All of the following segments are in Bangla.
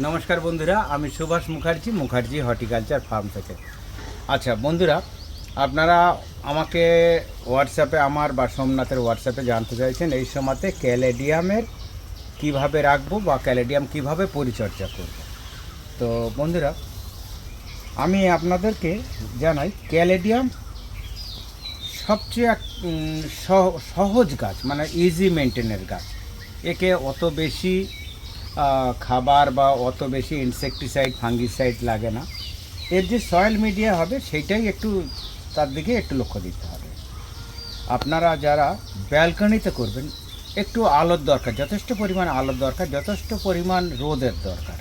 নমস্কার বন্ধুরা আমি সুভাষ মুখার্জি মুখার্জি হর্টিকালচার ফার্ম থেকে। আচ্ছা বন্ধুরা আপনারা আমাকে হোয়াটসঅ্যাপে আমার বা সোমনাথের হোয়াটসঅ্যাপে জানতে চাইছেন এই সময়তে ক্যালেডিয়ামের কীভাবে রাখব বা ক্যালেডিয়াম কীভাবে পরিচর্যা করব। তো বন্ধুরা আমি আপনাদেরকে জানাই ক্যালেডিয়াম সবচেয়ে এক, সহ- সহজ গাছ মানে ইজি মেনটেনের গাছ। একে অত বেশি খাবার বা অত বেশি ইনসেকটিসাইড ফাঙ্গিসাইড লাগে না। এর যে সয়েল মিডিয়া হবে, সেইটাই একটু তার দিকে একটু লক্ষ্য দিতে হবে। আপনারা যারা ব্যালকনিতে করবেন, একটু আলোর দরকার, যথেষ্ট পরিমাণ আলোর দরকার, যথেষ্ট পরিমাণ রোদের দরকার।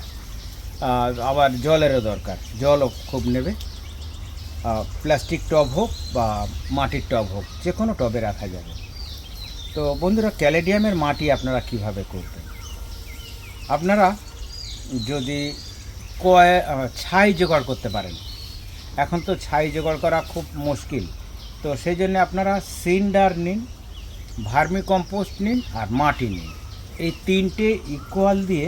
আবার জলেরও দরকার, জলও খুব নেবে। প্লাস্টিক টব হোক বা মাটির টব হোক যে কোনো টবে রাখা যাবে। তো বন্ধুরা ক্যালেডিয়ামের মাটি আপনারা কীভাবে করবেন? আপনারা যদি কয় ছাই জোগাড় করতে পারেন। এখন তো ছাই জোগাড় করা খুব মুশকিল। তো সেই জন্য আপনারা সিন্ডার নিন ভার্মি কম্পোস্ট নিন আর মাটি নিন। এই তিনটে ইকুয়াল দিয়ে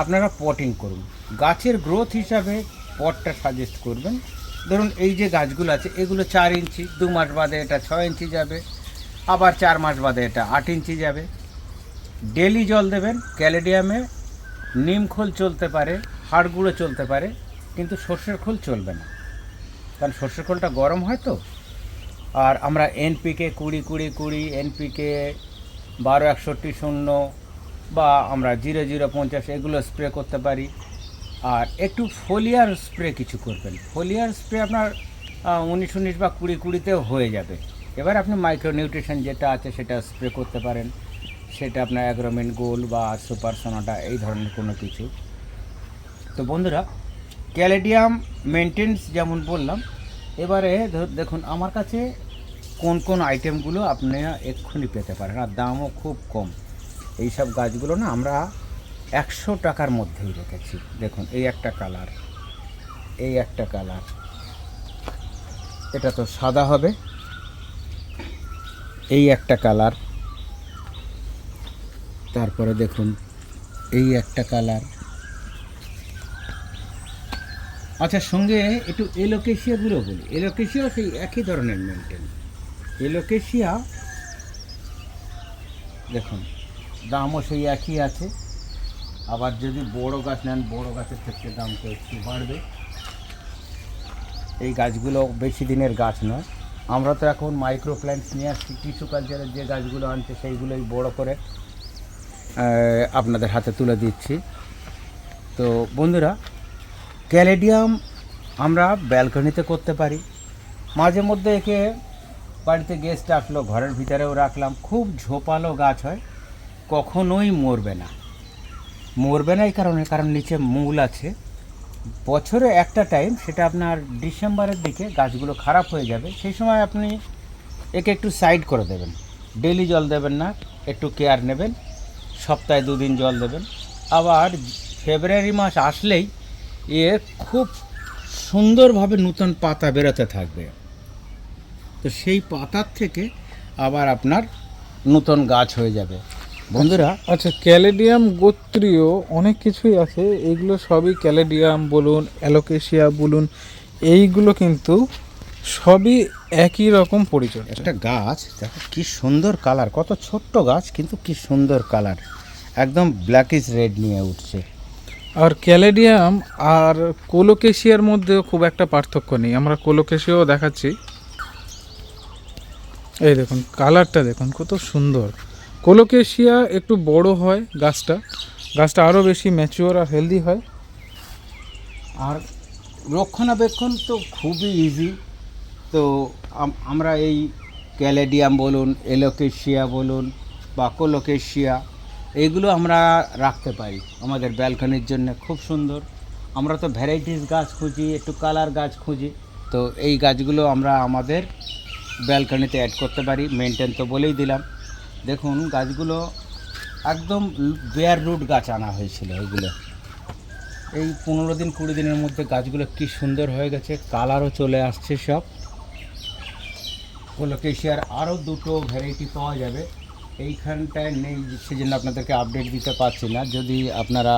আপনারা পটিং করুন। গাছের গ্রোথ হিসাবে পটটা সাজেস্ট করবেন। ধরুন এই যে গাছগুলো আছে, এগুলো চার ইঞ্চি, দু মাস বাদে এটা ছয় ইঞ্চি যাবে। আবার চার মাস বাদে এটা আট ইঞ্চি যাবে। ডেলি জল দেবেন, ক্যালেডিয়ামে নিম খোল চলতে পারে, হাড় গুঁড়ো চলতে পারে, কিন্তু সর্ষের খোল চলবে না। কারণ সর্ষের খোলটা গরম হয় তো। আর আমরা এনপিকে কুড়ি কুড়ি কুড়ি এনপিকে বারো একষট্টি শূন্য বা আমরা জিরো জিরো পঞ্চাশ এগুলো স্প্রে করতে পারি। আর একটু ফোলিয়ার স্প্রে কিছু করবেন। ফোলিয়ার স্প্রে আপনার উনিশ উনিশ বা কুড়ি কুড়িতেও হয়ে যাবে। এবার আপনি মাইক্রো নিউট্রিশন যেটা আছে সেটা স্প্রে করতে পারেন। সেটা আপনার অ্যাগ্রোমেন গোল বা সুপার সোনাটা, এই ধরনের কোনো কিছু। তো বন্ধুরা, ক্যালেডিয়াম মেনটেন্স যেমন বললাম, এবারে দেখুন, আমার কাছে কোন কোন আইটেমগুলো আপনি এক্ষুনি পেতে পারেন, আর দামও খুব কম। এই সব গাছগুলো না আমরা একশো টাকার মধ্যেই রেখেছি। দেখুন, এই একটা কালার, এই একটা কালার। এটা তো সাদা হবে, এই একটা কালার। তারপরে দেখুন, এই একটা কালার। আচ্ছা সঙ্গে একটু এলোকেশিয়াগুলো বলি। এলোকেশিয়া সেই একই ধরনের মেনটেন এলোকেশিয়া, দেখুন, দামও সেই একই আছে। আবার যদি বড় গাছ নেন, বড় গাছের ক্ষেত্রে দামটা একটু বাড়বে। এই গাছগুলো বেশি দিনের গাছ নয়। আমরা তো এখন মাইক্রো প্ল্যান্টস নিয়ে আসছি। টিস্যু কালচারের যে গাছগুলো আনছে, সেইগুলোই বড় করে। আপনাদের হাতে তুলে দিচ্ছি। তো বন্ধুরা, ক্যালেডিয়াম আমরা ব্যালকনিতে করতে পারি। মাঝে মধ্যে একে বাড়িতে গেস্ট আসলো, ঘরের ভিতরেও রাখলাম। খুব ঝোপালো গাছ হয়, কখনোই মরবে না। মরবে না এই কারণে, কারণ নিচে মূল আছে। বছরে একটা টাইম সেটা আপনার ডিসেম্বরের দিকে গাছগুলো খারাপ হয়ে যাবে। সেই সময় আপনি একে একটু সাইড করে দেবেন। ডেলি জল দেবেন না, একটু কেয়ার নেবেন। সপ্তাহে দুদিন জল দেবেন। আবার ফেব্রুয়ারি মাস আসলেই এ খুব সুন্দরভাবে নতুন পাতা বেরোতে থাকবে। তো সেই পাতার থেকে আবার আপনার নতুন গাছ হয়ে যাবে। বন্ধুরা আচ্ছা ক্যালেডিয়াম গোত্রীয় অনেক কিছুই আছে। এইগুলো সবই ক্যালেডিয়াম বলুন, অ্যালোকেশিয়া বলুন, এইগুলো কিন্তু সবই একই রকম পরিচয় একটা গাছ দেখো কি সুন্দর কালার কত ছোট্ট গাছ কিন্তু কি সুন্দর কালার একদম ব্ল্যাকিশ রেড নিয়ে উঠছে। আর ক্যালেডিয়াম আর কোলোকেশিয়ার মধ্যে খুব একটা পার্থক্য নেই। আমরা কোলোকেশিয়াও দেখাচ্ছি। এই দেখুন কালারটা দেখুন কত সুন্দর। কোলোকেশিয়া একটু বড় হয় গাছটা। গাছটা আরও বেশি ম্যাচিওর আর হেলদি হয়। আর রক্ষণাবেক্ষণ তো খুবই ইজি তো আমরা এই ক্যালেডিয়াম বলুন, এলোকেশিয়া বলুন বা কোলোকেশিয়া এইগুলো আমরা রাখতে পারি আমাদের ব্যালকনির জন্য। খুব সুন্দর। আমরা তো ভ্যারাইটিস গাছ খুঁজি, একটু কালার গাছ খুঁজি। তো এই গাছগুলো আমরা আমাদের ব্যালকনিতে অ্যাড করতে পারি। মেনটেন তো বলেই দিলাম। দেখুন, গাছগুলো একদম বেয়ার রুট গাছ আনা হয়েছিল এগুলো। এই পনেরো দিন কুড়ি দিনের মধ্যে গাছগুলো কি সুন্দর হয়ে গেছে। কালারও চলে আসছে সব। কোলোকেশিয়ার আরও দুটো ভ্যারাইটি পাওয়া যাবে। এইখানটায় নেই সেজন্য আপনাদেরকে আপডেট দিতে পারছি না। যদি আপনারা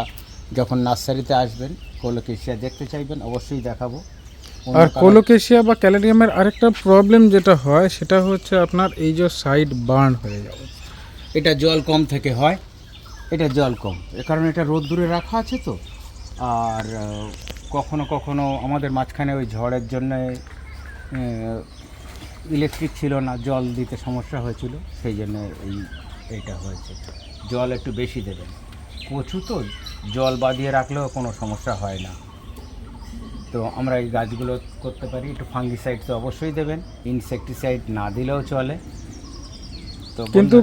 যখন নার্সারিতে আসবেন কোলোকেশিয়া দেখতে চাইবেন অবশ্যই দেখাবো। আর কোলোকেশিয়া বা ক্যালেডিয়ামের আরেকটা প্রবলেম যেটা হয় সেটা হচ্ছে আপনার এই যে সাইড বার্ন হয়ে যাবে। এটা জল কম থেকে হয়। এটা জল কম। এ কারণে এটা রোদ দূরে রাখা আছে তো। আর কখনো কখনো আমাদের মাঝখানে ওই ঝড়ের জন্য ইলেকট্রিক ছিল না জল দিতে সমস্যা হয়েছিল সেই জন্য এই এইটা হয়েছে। জল একটু বেশি দেবেন। কচু তো জল বাঁধিয়ে রাখলেও কোনো সমস্যা হয় না। তো আমরা এই গাছগুলো করতে পারি একটু ফাঙ্গিসাইড তো অবশ্যই দেবেন ইনসেকটিসাইড না দিলেও চলে। তো কিন্তু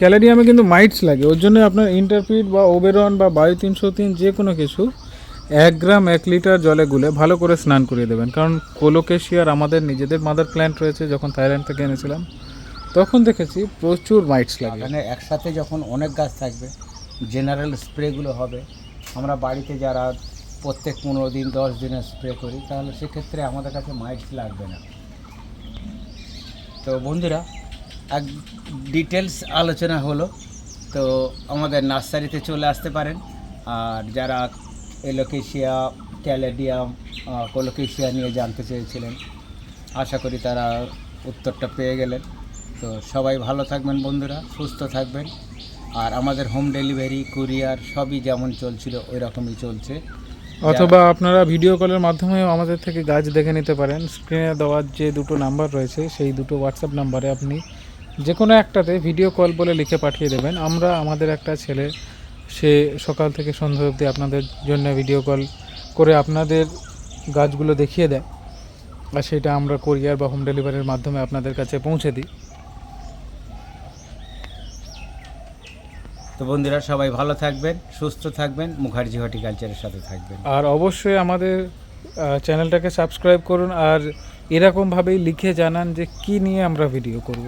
ক্যালেডিয়ামে কিন্তু মাইটস লাগে ওর জন্য আপনার ইন্টারপিট বা ওবেরন বা বায়ু তিনশো তিন যে কোনো কিছু এক গ্রাম এক লিটার জলে গুলে ভালো করে স্নান করিয়ে দেবেন। কারণ কোলোকেশিয়ার আমাদের নিজেদের মাদার প্ল্যান্ট রয়েছে, যখন থাইল্যান্ড থেকে এনেছিলাম, তখন দেখেছি প্রচুর মাইটস লাগে মানে একসাথে যখন অনেক গাছ থাকবে জেনারেল স্প্রেগুলো হবে, আমরা বাড়িতে যারা প্রত্যেক পনেরো দিন, দশ দিনে স্প্রে করি, তাহলে সেক্ষেত্রে আমাদের কাছে মাইটস লাগবে না। তো বন্ধুরা, এক ডিটেলস আলোচনা হলো, তো আমাদের নার্সারিতে চলে আসতে পারেন। আর যারা এলোকেশিয়া, ক্যালেডিয়াম কোলোকেশিয়া নিয়ে জানতে চেয়েছিলেন। আশা করি তারা উত্তরটা পেয়ে গেলেন। তো সবাই ভালো থাকবেন বন্ধুরা, সুস্থ থাকবেন। আর আমাদের হোম ডেলিভারি, কুরিয়ার সবই যেমন চলছিল ওই রকমই চলছে অথবা আপনারা ভিডিও কলের মাধ্যমেও আমাদের থেকে গাছ দেখে নিতে পারেন। স্ক্রিনে দেওয়ার যে দুটো নাম্বার রয়েছে, সেই দুটো হোয়াটসঅ্যাপ নাম্বারে আপনি যে কোনো একটাতে ভিডিও কল বলে লিখে পাঠিয়ে দেবেন। আমরা, আমাদের একটা ছেলে সে সকাল থেকে সন্ধ্যা অবধি আপনাদের জন্য ভিডিও কল করে আপনাদের গাছগুলো দেখিয়ে দেয়। আর সেটা আমরা কোরিয়ার বা হোম ডেলিভারির মাধ্যমে আপনাদের কাছে পৌঁছে দিই। তো বন্ধুরা সবাই ভালো থাকবেন সুস্থ থাকবেন মুখার্জি হর্টিকালচারের সাথে থাকবেন। আর অবশ্যই আমাদের চ্যানেলটাকে সাবস্ক্রাইব করুন আর এরকমভাবেই লিখে জানান যে কি নিয়ে আমরা ভিডিও করব।